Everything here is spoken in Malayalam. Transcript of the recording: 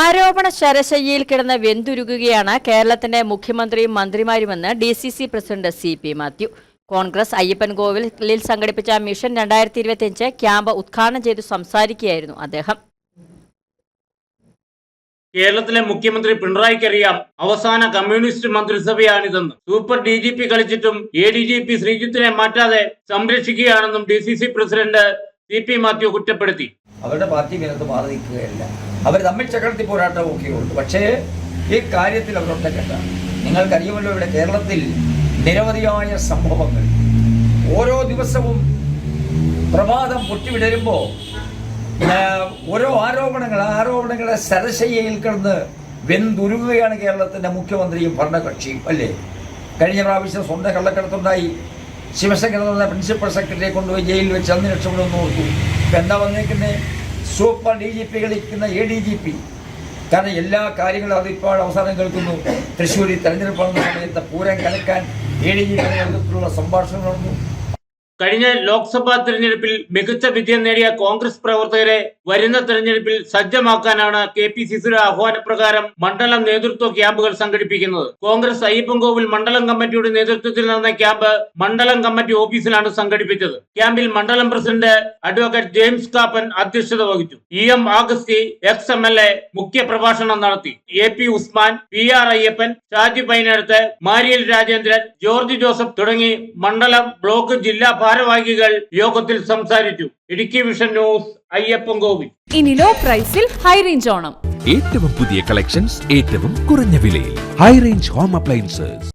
ആരോപണ ശരശയ്യയിൽ കിടന്ന് വെന്തുരുകുകയാണ് കേരളത്തിന്റെ മുഖ്യമന്ത്രിയും മന്ത്രിമാരുമെന്ന് D C C president C P Mathew. Congress Ayyappan കോവിലിൽ സംഘടിപ്പിച്ച മിഷൻ രണ്ടായിരത്തി ഇരുപത്തിയഞ്ച് ക്യാമ്പ് ഉദ്ഘാടനം ചെയ്തു സംസാരിക്കുകയായിരുന്നു അദ്ദേഹം. കേരളത്തിലെ മുഖ്യമന്ത്രി പിണറായിക്കറിയാം അവസാന കമ്മ്യൂണിസ്റ്റ് മന്ത്രിസഭയാണിതെന്ന്. സൂപ്പർ ഡി ജി പി കളിച്ചിട്ടും എ ഡി ജി പി ശ്രീജിത്തിനെ മാറ്റാതെ സംരക്ഷിക്കുകയാണെന്നും D C C president C P Mathew കുറ്റപ്പെടുത്തി. അവരുടെ പാർട്ടി വിനത്ത് മാറി നിൽക്കുകയല്ല. അവർ തമ്മിൽ ചക്രത്തി പോരാട്ടമൊക്കെ ഉണ്ട് പക്ഷേ ഈ കാര്യത്തിൽ അവർ അവരൊറ്റക്കെട്ട നിങ്ങൾക്കറിയുമല്ലോ ഇവിടെ കേരളത്തിൽ നിരവധിയായ സംഭവങ്ങൾ. ഓരോ ദിവസവും പ്രഭാതം പൊട്ടിവിടരുമ്പോൾ ഓരോ ആരോപണങ്ങൾ ആരോപണങ്ങളെ സരശയ്യയിൽ കിടന്ന് വെന്തുരുകുകയാണ് കേരളത്തിന്റെ മുഖ്യമന്ത്രിയും ഭരണകക്ഷിയും അല്ലേ? കഴിഞ്ഞ പ്രാവശ്യം സ്വന്തം കള്ളക്കടത്തുണ്ടായി. ശിവശങ്കർ എന്ന പ്രിൻസിപ്പൽ സെക്രട്ടറിയെ കൊണ്ടുപോയി ജയിലിൽ വെച്ച് അന്ന് രക്ഷപ്പെടുമെന്ന് ഓർത്തു. ഇപ്പം എന്താ വന്നിരിക്കുന്നത് സൂപ്പർ ഡി ജി പി കളിക്കുന്ന എ ഡി ജി പി കാരണം എല്ലാ കാര്യങ്ങളും അതിപ്പോൾ അവസാനം കേൾക്കുന്നു. തൃശ്ശൂരിൽ തെരഞ്ഞെടുപ്പ് നടന്ന സമയത്ത് പൂരം കലക്കാൻ എ ഡി ജി പി നേതൃത്വത്തിലുള്ള സംഭാഷണം നടന്നു. കഴിഞ്ഞ ലോക്സഭാ തെരഞ്ഞെടുപ്പിൽ മികച്ച വിജയം നേടിയ കോൺഗ്രസ് പ്രവർത്തകരെ വരുന്ന തെരഞ്ഞെടുപ്പിൽ സജ്ജമാക്കാനാണ് കെ പി സി സിയുടെ ആഹ്വാനപ്രകാരം മണ്ഡലം നേതൃത്വ ക്യാമ്പുകൾ സംഘടിപ്പിക്കുന്നത്. കോൺഗ്രസ് അയ്യപ്പൻകോവിൽ മണ്ഡലം കമ്മിറ്റിയുടെ നേതൃത്വത്തിൽ നടന്ന ക്യാമ്പ് മണ്ഡലം കമ്മിറ്റി ഓഫീസിലാണ് സംഘടിപ്പിച്ചത്. ക്യാമ്പിൽ മണ്ഡലം പ്രസിഡന്റ് അഡ്വക്കേറ്റ് ജെയിംസ് കാപ്പൻ അധ്യക്ഷത വഹിച്ചു. E M Augusthy ex M L A മുഖ്യ പ്രഭാഷണം നടത്തി. A P Usman P R Ayyappan Shaji പൈനടുത്ത് മാരിയൽ Rajendran George Joseph തുടങ്ങി മണ്ഡലം ബ്ലോക്ക് ജില്ലാ ഭാരവാഹികൾ യോഗത്തിൽ സംസാരിച്ചു. ഇടുക്കി വിഷൻ ന്യൂസ് അയ്യപ്പൻ ഗോപി ഇനി ലോ പ്രൈസിൽ ഹൈ റേഞ്ച് ഓണം. ഏറ്റവും പുതിയ കളക്ഷൻസ് ഏറ്റവും കുറഞ്ഞ വിലയിൽ. High range home appliances